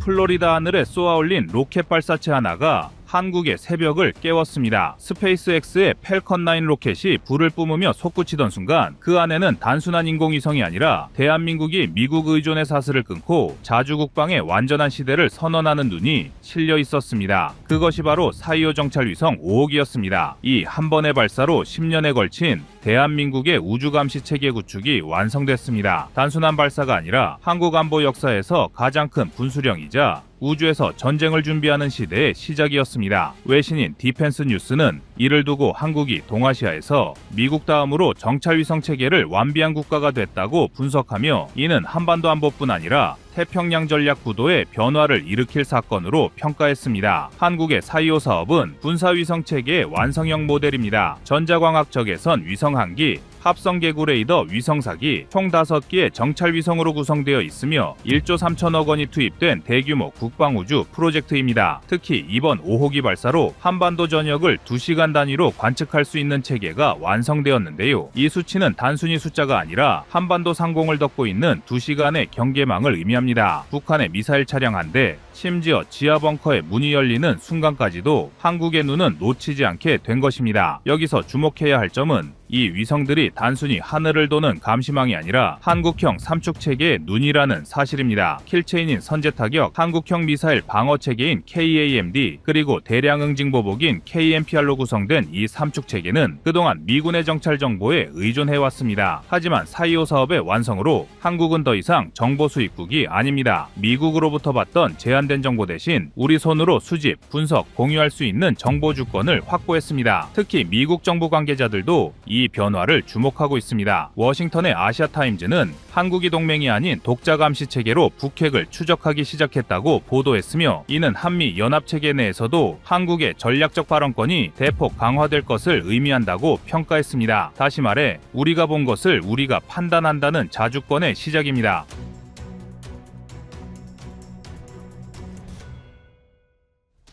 플로리다 하늘에 쏘아올린 로켓 발사체 하나가 한국의 새벽을 깨웠습니다. 스페이스X의 펠컨 9 로켓이 불을 뿜으며 솟구치던 순간 그 안에는 단순한 인공위성이 아니라 대한민국이 미국 의존의 사슬을 끊고 자주 국방의 완전한 시대를 선언하는 눈이 실려 있었습니다. 그것이 바로 사이오 정찰 위성 5호기였습니다. 이 한 번의 발사로 10년에 걸친 대한민국의 우주 감시 체계 구축이 완성됐습니다. 단순한 발사가 아니라 한국 안보 역사에서 가장 큰 분수령이자 우주에서 전쟁을 준비하는 시대의 시작이었습니다. 외신인 디펜스 뉴스는 이를 두고 한국이 동아시아에서 미국 다음으로 정찰 위성 체계를 완비한 국가가 됐다고 분석하며 이는 한반도 안보뿐 아니라 태평양 전략 구도의 변화를 일으킬 사건으로 평가했습니다. 한국의 사이오 사업은 군사 위성 체계의 완성형 모델입니다. 전자광학 적외선 위성 한기, 합성 개구 레이더 위성사기 총 5기의 정찰 위성으로 구성되어 있으며 1조 3천억 원이 투입된 대규모 국방우주 프로젝트입니다. 특히 이번 5호기 발사로 한반도 전역을 2시간 단위로 관측할 수 있는 체계가 완성되었는데요. 이 수치는 단순히 숫자가 아니라 한반도 상공을 덮고 있는 2시간의 경계망을 의미합니다. 북한의 미사일 차량 한 대, 심지어 지하 벙커의 문이 열리는 순간까지도 한국의 눈은 놓치지 않게 된 것입니다. 여기서 주목해야 할 점은 이 위성들이 단순히 하늘을 도는 감시망이 아니라 한국형 삼축 체계의 눈이라는 사실입니다. 킬체인인 선제 타격, 한국형 미사일 방어 체계인 KAMD, 그리고 대량 응징 보복인 KMPR로 구성된 이 삼축 체계는 그동안 미군의 정찰 정보에 의존해 왔습니다. 하지만 사이오 사업의 완성으로 한국은 더 이상 정보 수입국이 아닙니다. 미국으로부터 받던 제한 된 정보 대신 우리 손으로 수집, 분석, 공유할 수 있는 정보 주권을 확보했습니다. 특히 미국 정부 관계자들도 이 변화를 주목하고 있습니다. 워싱턴의 아시아 타임즈는 한국이 동맹이 아닌 독자 감시 체계로 북핵을 추적하기 시작했다고 보도했으며 이는 한미 연합 체계 내에서도 한국의 전략적 발언권이 대폭 강화될 것을 의미한다고 평가했습니다. 다시 말해 우리가 본 것을 우리가 판단한다는 자주권의 시작입니다.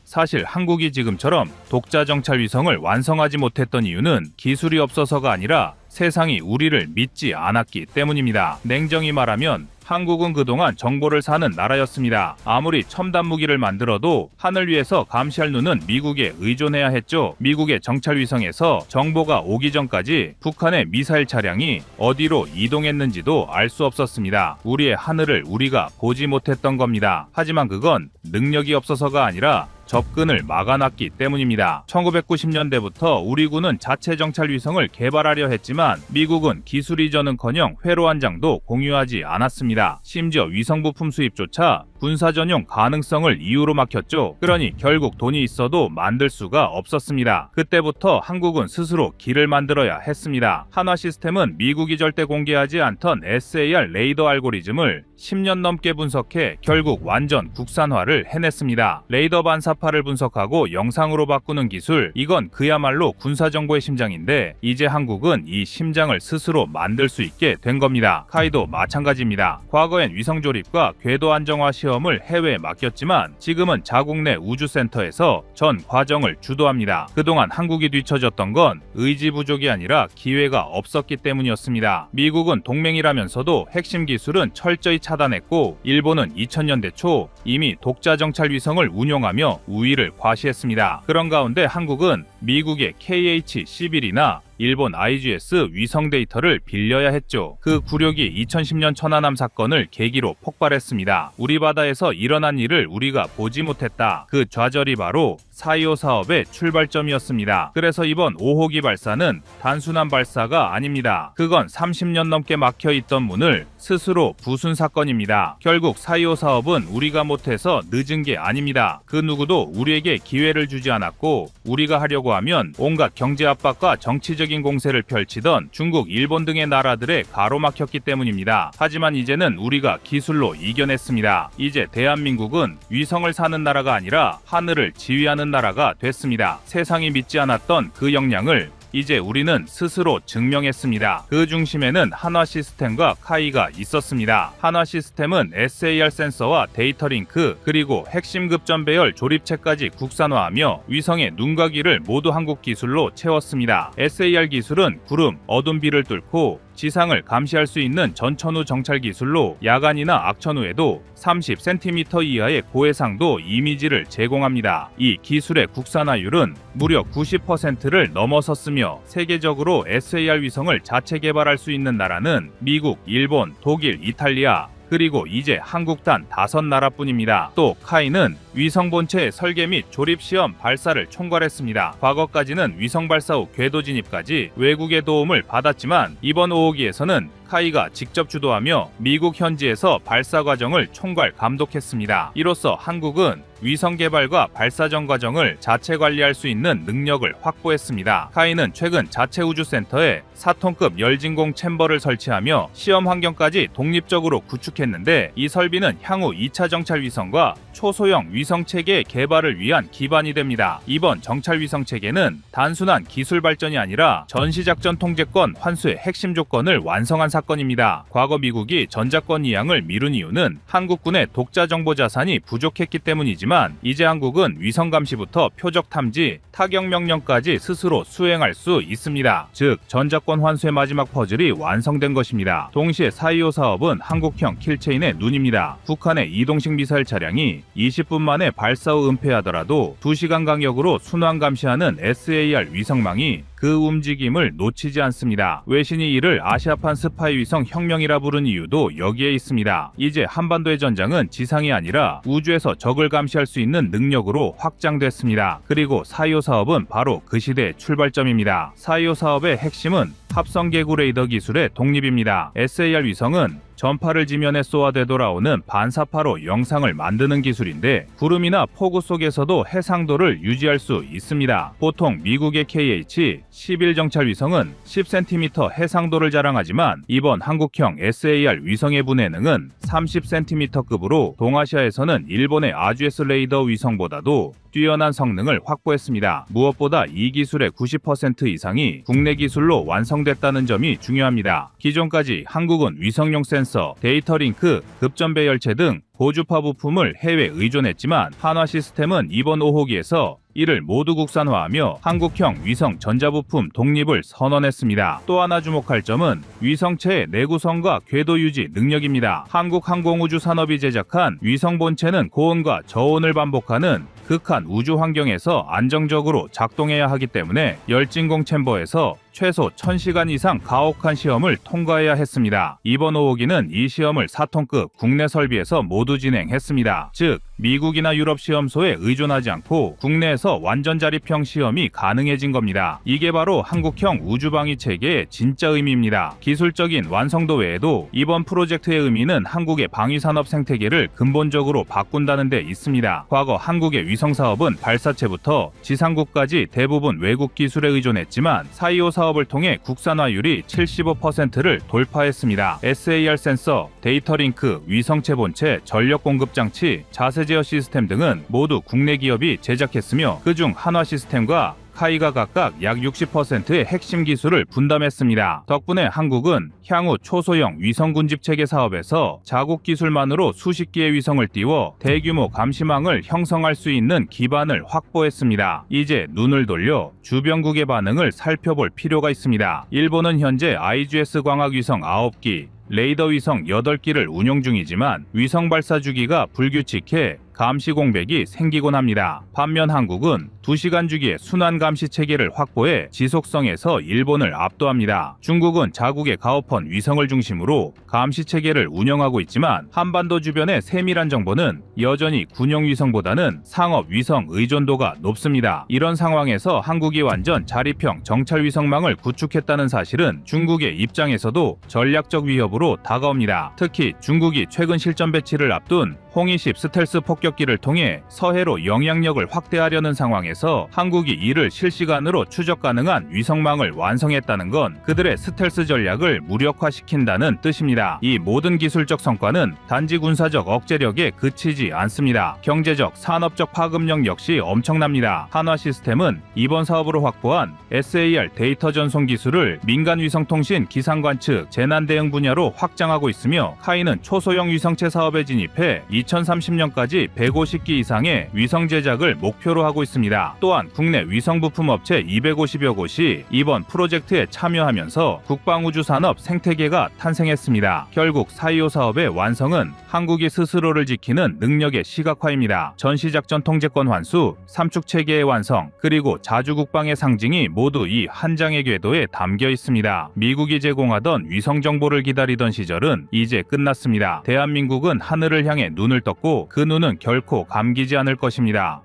사실 한국이 지금처럼 독자 정찰 위성을 완성하지 못했던 이유는 기술이 없어서가 아니라 세상이 우리를 믿지 않았기 때문입니다. 냉정히 말하면 한국은 그동안 정보를 사는 나라였습니다. 아무리 첨단 무기를 만들어도 하늘 위에서 감시할 눈은 미국에 의존해야 했죠. 미국의 정찰 위성에서 정보가 오기 전까지 북한의 미사일 차량이 어디로 이동했는지도 알 수 없었습니다. 우리의 하늘을 우리가 보지 못했던 겁니다. 하지만 그건 능력이 없어서가 아니라 접근을 막아놨기 때문입니다. 1990년대부터 우리 군은 자체 정찰 위성을 개발하려 했지만 미국은 기술 이전은커녕 회로 한 장도 공유하지 않았습니다. 심지어 위성 부품 수입조차 군사 전용 가능성을 이유로 막혔죠. 그러니 결국 돈이 있어도 만들 수가 없었습니다. 그때부터 한국은 스스로 길을 만들어야 했습니다. 한화 시스템은 미국이 절대 공개하지 않던 SAR 레이더 알고리즘을 10년 넘게 분석해 결국 완전 국산화를 해냈습니다. 레이더 반사파를 분석하고 영상으로 바꾸는 기술, 이건 그야말로 군사 정보의 심장인데 이제 한국은 이 심장을 스스로 만들 수 있게 된 겁니다. 카이도 마찬가지입니다. 과거엔 위성 조립과 궤도 안정화 시 험을 해외에 맡겼지만 지금은 자국 내 우주센터에서 전 과정을 주도합니다. 그동안 한국이 뒤처졌던 건 의지 부족이 아니라 기회가 없었기 때문이었습니다. 미국은 동맹이라면서도 핵심 기술은 철저히 차단했고 일본은 2000년대 초 이미 독자 정찰 위성을 운용하며 우위를 과시했습니다. 그런 가운데 한국은 미국의 KH-11이나 일본 IGS 위성 데이터를 빌려야 했죠. 그 굴욕이 2010년 천안함 사건을 계기로 폭발했습니다. 우리 바다에서 일어난 일을 우리가 보지 못했다. 그 좌절이 바로 4.25 사업의 출발점이었습니다. 그래서 이번 5호기 발사는 단순한 발사가 아닙니다. 그건 30년 넘게 막혀 있던 문을 스스로 부순 사건입니다. 결국 4.25 사업은 우리가 못해서 늦은 게 아닙니다. 그 누구도 우리에게 기회를 주지 않았고 우리가 하려고 하면 온갖 경제 압박과 정치적인 공세를 펼치던 중국, 일본 등의 나라들에 가로막혔기 때문입니다. 하지만 이제는 우리가 기술로 이겨냈습니다. 이제 대한민국은 위성을 사는 나라가 아니라 하늘을 지휘하는 나라가 됐습니다. 세상이 믿지 않았던 그 역량을 이제 우리는 스스로 증명했습니다. 그 중심에는 한화 시스템과 카이가 있었습니다. 한화 시스템은 SAR 센서와 데이터 링크 그리고 핵심 급전 배열 조립체까지 국산화하며 위성의 눈과 귀를 모두 한국 기술로 채웠습니다. SAR 기술은 구름, 어둠 비를 뚫고 지상을 감시할 수 있는 전천후 정찰 기술로 야간이나 악천 후에도 30cm 이하의 고해상도 이미지를 제공합니다. 이 기술의 국산화율은 무려 90%를 넘어섰으며 세계적으로 SAR 위성을 자체 개발할 수 있는 나라는 미국, 일본, 독일, 이탈리아, 그리고 이제 한국 단 다섯 나라뿐입니다. 또 카이는 위성 본체의 설계 및 조립 시험 발사를 총괄했습니다. 과거까지는 위성 발사 후 궤도 진입까지 외국의 도움을 받았지만 이번 5호기에서는 카이가 직접 주도하며 미국 현지에서 발사 과정을 총괄 감독했습니다. 이로써 한국은 위성 개발과 발사 전 과정을 자체 관리할 수 있는 능력을 확보했습니다. 카이는 최근 자체 우주센터에 4톤급 열진공 챔버를 설치하며 시험 환경까지 독립적으로 구축했는데 이 설비는 향후 2차 정찰 위성과 초소형 위성 체계 개발을 위한 기반이 됩니다. 이번 정찰 위성 체계는 단순한 기술 발전이 아니라 전시작전 통제권 환수의 핵심 조건을 완성한 사건입니다. 과거 미국이 전자권 이양을 미룬 이유는 한국군의 독자 정보 자산이 부족했기 때문이지만 이제 한국은 위성 감시부터 표적 탐지, 타격 명령까지 스스로 수행할 수 있습니다. 즉 전자권 환수의 마지막 퍼즐이 완성된 것입니다. 동시에 425 사업은 한국형 킬체인의 눈입니다. 북한의 이동식 미사일 차량이 20분 만에 발사 후 은폐하더라도 2시간 간격으로 순환 감시하는 SAR 위성망이 그 움직임을 놓치지 않습니다. 외신이 이를 아시아판 스파이 위성 혁명이라 부른 이유도 여기에 있습니다. 이제 한반도의 전장은 지상이 아니라 우주에서 적을 감시할 수 있는 능력으로 확장됐습니다. 그리고 425 사업은 바로 그 시대의 출발점입니다. 425 사업의 핵심은 합성 개구 레이더 기술의 독립입니다. SAR 위성은 전파를 지면에 쏘아 되돌아오는 반사파로 영상을 만드는 기술인데 구름이나 폭우 속에서도 해상도를 유지할 수 있습니다. 보통 미국의 KH 11 정찰 위성은 10cm 해상도를 자랑하지만 이번 한국형 SAR 위성의 분해능은 30cm급으로 동아시아에서는 일본의 RGS 레이더 위성보다도 뛰어난 성능을 확보했습니다. 무엇보다 이 기술의 90% 이상이 국내 기술로 완성됐다는 점이 중요합니다. 기존까지 한국은 위성용 센서, 데이터 링크, 급전 배 열체 등 고주파 부품을 해외 의존했지만 한화 시스템은 이번 5호기에서 이를 모두 국산화하며 한국형 위성 전자부품 독립을 선언했습니다. 또 하나 주목할 점은 위성체의 내구성과 궤도 유지 능력입니다. 한국항공우주산업이 제작한 위성 본체는 고온과 저온을 반복하는 극한 우주 환경에서 안정적으로 작동해야 하기 때문에 열진공 챔버에서 최소 1000시간 이상 가혹한 시험을 통과해야 했습니다. 이번 5호기는 이 시험을 4톤급 국내 설비에서 모두 진행했습니다. 즉, 미국이나 유럽 시험소에 의존하지 않고 국내에서 완전 자립형 시험이 가능해진 겁니다. 이게 바로 한국형 우주방위 체계의 진짜 의미입니다. 기술적인 완성도 외에도 이번 프로젝트의 의미는 한국의 방위 산업 생태계를 근본적으로 바꾼다는 데 있습니다. 과거 한국의 위성 사업은 발사체부터 지상국까지 대부분 외국 기술에 의존했지만 425 사업을 통해 국산화율이 75%를 돌파했습니다. SAR 센서, 데이터 링크, 위성체 본체, 전력 공급 장치, 자세 제어 시스템 등은 모두 국내 기업이 제작했으며 그중 한화 시스템과 카이가 각각 약 60%의 핵심 기술을 분담했습니다. 덕분에 한국은 향후 초소형 위성 군집 체계 사업에서 자국 기술만으로 수십 기의 위성을 띄워 대규모 감시망을 형성할 수 있는 기반을 확보했습니다. 이제 눈을 돌려 주변국의 반응을 살펴볼 필요가 있습니다. 일본은 현재 IGS 광학 위성 9기, 레이더 위성 8기를 운용 중이지만 위성 발사 주기가 불규칙해 감시 공백이 생기곤 합니다. 반면 한국은 2시간 주기의 순환 감시 체계를 확보해 지속성에서 일본을 압도합니다. 중국은 자국의 가오펀 위성을 중심으로 감시 체계를 운영하고 있지만 한반도 주변의 세밀한 정보는 여전히 군용 위성보다는 상업 위성 의존도가 높습니다. 이런 상황에서 한국이 완전 자립형 정찰 위성망을 구축했다는 사실은 중국의 입장에서도 전략적 위협으로 다가옵니다. 특히 중국이 최근 실전 배치를 앞둔 홍20 스텔스 폭격기를 통해 서해로 영향력을 확대하려는 상황에서 한국이 이를 실시간으로 추적 가능한 위성망을 완성했다는 건 그들의 스텔스 전략을 무력화시킨다는 뜻입니다. 이 모든 기술적 성과는 단지 군사적 억제력에 그치지 않습니다. 경제적, 산업적 파급력 역시 엄청납니다. 한화 시스템은 이번 사업으로 확보한 SAR 데이터 전송 기술을 민간 위성 통신 기상 관 측, 재난 대응 분야로 확장하고 있으며 카이는 초소형 위성체 사업에 진입해 2030년까지 150기 이상의 위성 제작을 목표로 하고 있습니다. 또한 국내 위성 부품 업체 250여 곳이 이번 프로젝트에 참여하면서 국방우주 산업 생태계가 탄생했습니다. 결국 사이오 사업의 완성은 한국이 스스로를 지키는 능력의 시각화입니다. 전시작전 통제권 환수, 삼축 체계의 완성, 그리고 자주 국방의 상징이 모두 이 한 장의 궤도에 담겨 있습니다. 미국이 제공하던 위성 정보를 기다리던 시절은 이제 끝났습니다. 대한민국은 하늘을 향해 눈을 떴고 그 눈은 결코 감기지 않을 것입니다.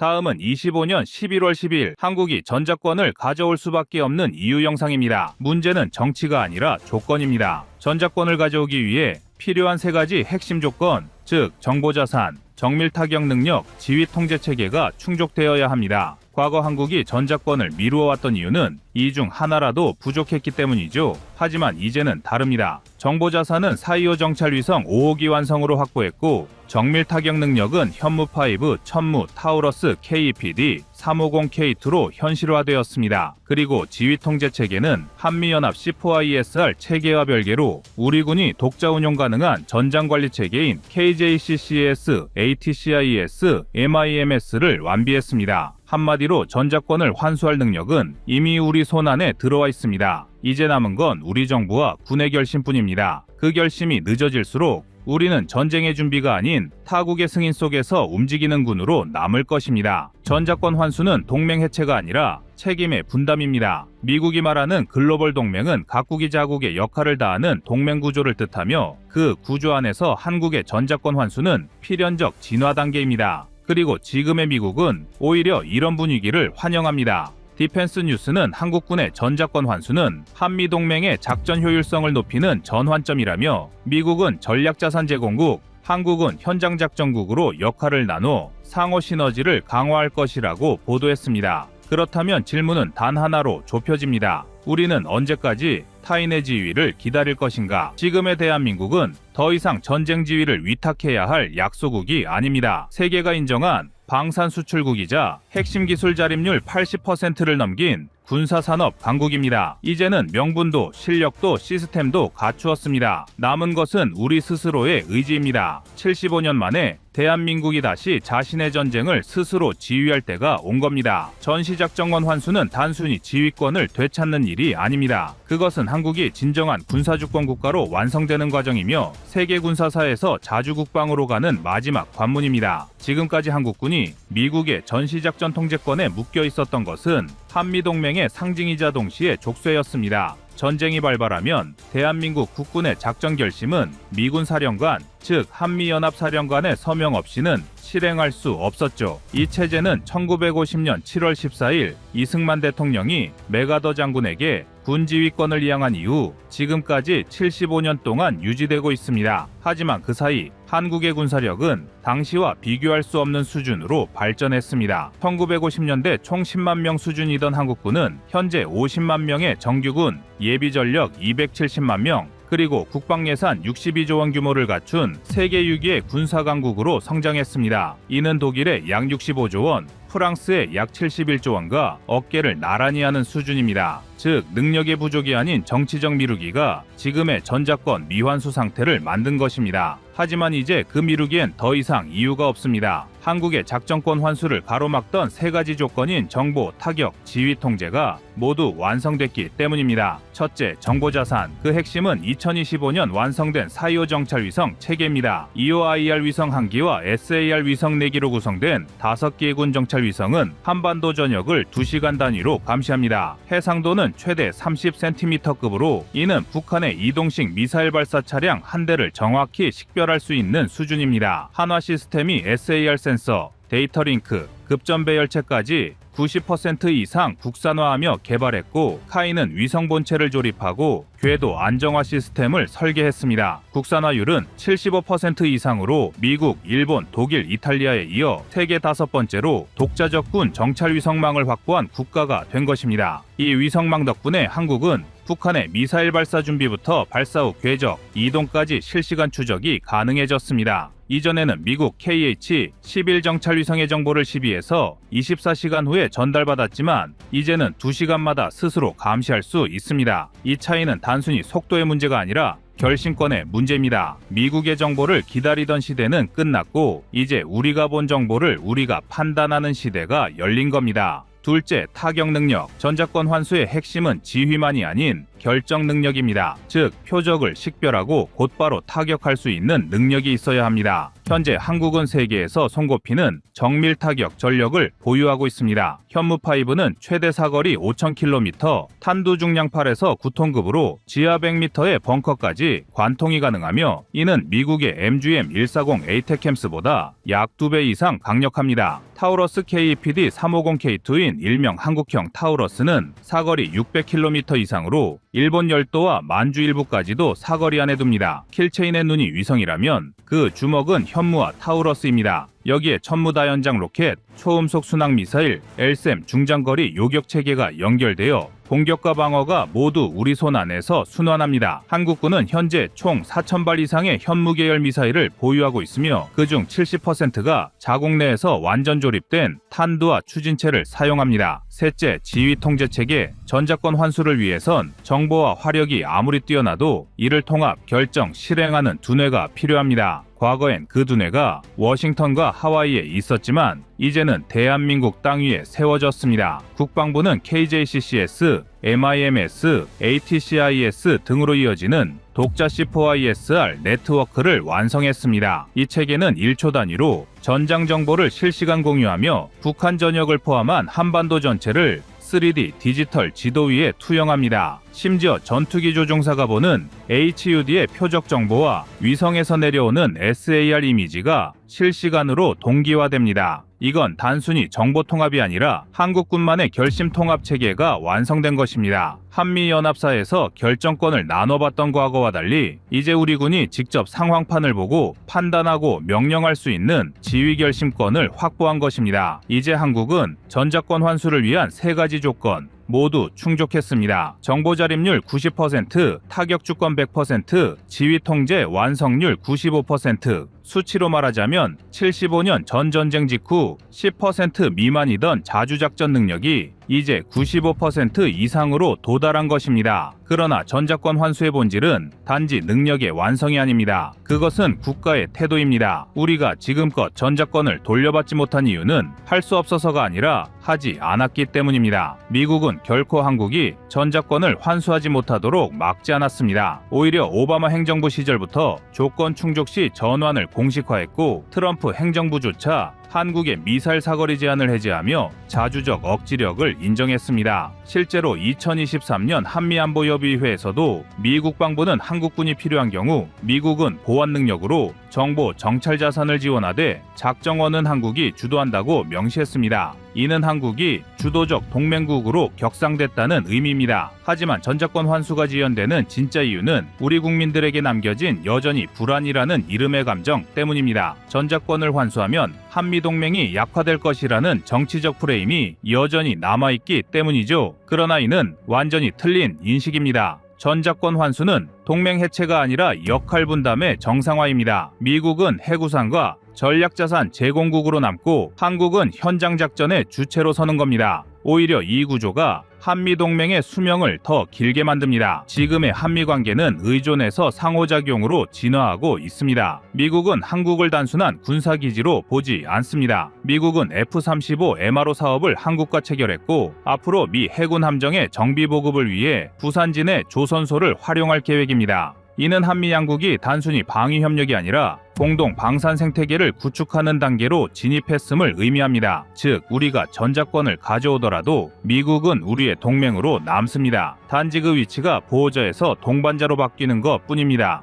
다음은 25년 11월 12일 한국이 전자권을 가져올 수밖에 없는 이유 영상입니다. 문제는 정치가 아니라 조건입니다. 전자권을 가져오기 위해 필요한 세 가지 핵심 조건, 즉 정보자산, 정밀 타격 능력, 지휘 통제 체계가 충족되어야 합니다. 과거 한국이 전자권을 미루어 왔던 이유는 이 중 하나라도 부족했기 때문이죠. 하지만 이제는 다릅니다. 정보 자산은 사이오 정찰 위성 5호기 완성으로 확보했고 정밀 타격 능력은 현무5, 천무, 타우러스, KEPD, 350K2로 현실화되었습니다. 그리고 지휘 통제 체계는 한미연합 C4ISR 체계와 별개로 우리 군이 독자 운용 가능한 전장 관리 체계인 KJCCS, ATCIS, MIMS를 완비했습니다. 한마디로 전자권을 환수할 능력은 이미 우리 손안에 들어와 있습니다. 이제 남은 건 우리 정부와 군의 결심뿐입니다. 그 결심이 늦어질수록 우리는 전쟁의 준비가 아닌 타국의 승인 속에서 움직이는 군으로 남을 것입니다. 전자권 환수는 동맹 해체가 아니라 책임의 분담입니다. 미국이 말하는 글로벌 동맹은 각국이 자국의 역할을 다하는 동맹 구조를 뜻하며 그 구조 안에서 한국의 전자권 환수는 필연적 진화 단계입니다. 그리고 지금의 미국은 오히려 이런 분위기를 환영합니다. 디펜스 뉴스는 한국군의 전자권 환수는 한미 동맹의 작전 효율성을 높이는 전환점이라며 미국은 전략자산 제공국, 한국은 현장 작전국으로 역할을 나눠 상호 시너지를 강화할 것이라고 보도했습니다. 그렇다면 질문은 단 하나로 좁혀집니다. 우리는 언제까지 타인의 지위를 기다릴 것인가? 지금의 대한민국은 더 이상 전쟁 지위를 위탁해야 할 약소국이 아닙니다. 세계가 인정한 방산 수출국이자 핵심 기술 자립률 80%를 넘긴 군사산업 강국입니다. 이제는 명분도 실력도 시스템도 갖추었습니다. 남은 것은 우리 스스로의 의지입니다. 75년 만에 대한민국이 다시 자신의 전쟁을 스스로 지휘할 때가 온 겁니다. 전시작전권 환수는 단순히 지휘권을 되찾는 일이 아닙니다. 그것은 한국이 진정한 군사주권 국가로 완성되는 과정이며 세계 군사사에서 자주국방으로 가는 마지막 관문입니다. 지금까지 한국군이 미국의 전시작전 통제권에 묶여 있었던 것은 한미동맹의 상징이자 동시에 족쇄였습니다. 전쟁이 발발하면 대한민국 국군의 작전 결심은 미군 사령관, 즉 한미연합사령관의 서명 없이는 실행할 수 없었죠. 이 체제는 1950년 7월 14일 이승만 대통령이 메가더 장군에게 군 지휘권을 이양한 이후 지금까지 75년 동안 유지되고 있습니다. 하지만 그 사이 한국의 군사력은 당시와 비교할 수 없는 수준으로 발전했습니다. 1950년대 총 10만 명 수준이던 한국군은 현재 50만 명의 정규군, 예비 전력 270만 명, 그리고 국방 예산 62조 원 규모를 갖춘 세계 6위의 군사 강국으로 성장했습니다. 이는 독일의 약 65조 원, 프랑스의 약 71조 원과 어깨를 나란히 하는 수준입니다. 즉 능력의 부족이 아닌 정치적 미루기가 지금의 전자권 미환수 상태를 만든 것입니다. 하지만 이제 그 미루기엔 더 이상 이유가 없습니다. 한국의 작전권 환수를 가로막던 세 가지 조건인 정보, 타격, 지휘 통제가 모두 완성됐기 때문입니다. 첫째, 정보자산. 그 핵심은 2025년 완성된 사이오 정찰 위성 체계입니다. EOIR 위성 한 기와 SAR 위성 4기로 구성된 5개의 군 정찰 위성은 한반도 전역을 2시간 단위로 감시합니다. 해상도는 최대 30cm급으로 이는 북한의 이동식 미사일 발사 차량 한 대를 정확히 식별할 수 있는 수준입니다. 한화 시스템이 SAR 센서, 데이터 링크, 급전 배열체까지 90% 이상 국산화하며 개발했고 카이는 위성 본체를 조립하고 궤도 안정화 시스템을 설계했습니다. 국산화율은 75% 이상으로 미국, 일본, 독일, 이탈리아에 이어 세계 다섯 번째로 독자적 군 정찰 위성망을 확보한 국가가 된 것입니다. 이 위성망 덕분에 한국은 북한의 미사일 발사 준비부터 발사 후 궤적, 이동까지 실시간 추적이 가능해졌습니다. 이전에는 미국 KH-11 정찰 위성의 정보를 시비해서 24시간 후에 전달받았지만 이제는 2시간마다 스스로 감시할 수 있습니다. 이 차이는 단순히 속도의 문제가 아니라 결심권의 문제입니다. 미국의 정보를 기다리던 시대는 끝났고 이제 우리가 본 정보를 우리가 판단하는 시대가 열린 겁니다. 둘째, 타격 능력. 전자권 환수의 핵심은 지휘만이 아닌 결정 능력입니다. 즉, 표적을 식별하고 곧바로 타격할 수 있는 능력이 있어야 합니다. 현재 한국은 세계에서 손꼽히는 정밀 타격 전력을 보유하고 있습니다. 현무5는 최대 사거리 5,000km, 탄두 중량 8에서 9톤급으로 지하 100m의 벙커까지 관통이 가능하며 이는 미국의 MGM 140 에이테캠스보다 약 2배 이상 강력합니다. 타우러스 KEPD 350K2인 일명 한국형 타우러스는 사거리 600km 이상으로 일본 열도와 만주 일부까지도 사거리 안에 둡니다. 킬체인의 눈이 위성이라면 그 주먹은 현 무와 타우러스입니다. 여기에 천무다연장 로켓, 초음속 순항 미사일, LSM 중장거리 요격 체계가 연결되어 공격과 방어가 모두 우리 손 안에서 순환합니다. 한국군은 현재 총 4,000발 이상의 현무 계열 미사일을 보유하고 있으며 그중 70%가 자국 내에서 완전 조립된 탄두와 추진체를 사용합니다. 셋째, 지휘 통제 체계. 전자권 환수를 위해선 정보와 화력이 아무리 뛰어나도 이를 통합, 결정, 실행하는 두뇌가 필요합니다. 과거엔 그 두뇌가 워싱턴과 하와이에 있었지만 이제는 대한민국 땅 위에 세워졌습니다. 국방부는 KJCCS, MIMS, ATCIS 등으로 이어지는 독자 C4ISR 네트워크를 완성했습니다. 이 체계는 1초 단위로 전장 정보를 실시간 공유하며 북한 전역을 포함한 한반도 전체를 3D 디지털 지도 위에 투영합니다. 심지어 전투기 조종사가 보는 HUD의 표적 정보와 위성에서 내려오는 SAR 이미지가 실시간으로 동기화됩니다. 이건 단순히 정보 통합이 아니라 한국군만의 결심 통합 체계가 완성된 것입니다. 한미 연합사에서 결정권을 나눠봤던 과거와 달리 이제 우리 군이 직접 상황판을 보고 판단하고 명령할 수 있는 지휘 결심권을 확보한 것입니다. 이제 한국은 전자권 환수를 위한 세 가지 조건 모두 충족했습니다. 정보 자립률 90%, 타격 주권 100%, 지휘 통제 완성률 95%, 수치로 말하자면 75년 전 전쟁 직후 10% 미만이던 자주작전 능력이 이제 95% 이상으로 도달한 것입니다. 그러나 전자권 환수의 본질은 단지 능력의 완성이 아닙니다. 그것은 국가의 태도입니다. 우리가 지금껏 전자권을 돌려받지 못한 이유는 할 수 없어서가 아니라 하지 않았기 때문입니다. 미국은 결코 한국이 전자권을 환수하지 못하도록 막지 않았습니다. 오히려 오바마 행정부 시절부터 조건 충족 시 전환을 공식화했고 트럼프 행정부조차 한국의 미사일 사거리 제한을 해제하며 자주적 억지력을 인정했습니다. 실제로 2023년 한미안보협의회에서도 미 국 방부는 한국군이 필요한 경우 미국은 보안 능력으로 정보 정찰 자산을 지원하되 작정원은 한국이 주도한다고 명시했습니다. 이는 한국이 주도적 동맹국으로 격상됐다는 의미입니다. 하지만 전자권 환수가 지연되는 진짜 이유는 우리 국민들에게 남겨진 여전히 불안이라는 이름의 감정 때문입니다. 전자권을 환수하면 한미 동맹이 약화될 것이라는 정치적 프레임이 여전히 남아있기 때문이죠. 그러나 이는 완전히 틀린 인식입니다. 전자권 환수는 동맹 해체가 아니라 역할 분담의 정상화입니다. 미국은 해구상과 전략자산 제공국으로 남고 한국은 현장 작전의 주체로 서는 겁니다. 오히려 이 구조가 한미 동맹의 수명을 더 길게 만듭니다. 지금의 한미 관계는 의존에서 상호작용으로 진화하고 있습니다. 미국은 한국을 단순한 군사기지로 보지 않습니다. 미국은 F-35 MRO 사업을 한국과 체결했고 앞으로 미 해군 함정의 정비 보급을 위해 부산진의 조선소를 활용할 계획입니다. 이는 한미 양국이 단순히 방위 협력이 아니라 공동 방산 생태계를 구축하는 단계로 진입했음을 의미합니다. 즉, 우리가 전자권을 가져오더라도 미국은 우리의 동맹으로 남습니다. 단지 그 위치가 보호자에서 동반자로 바뀌는 것 뿐입니다.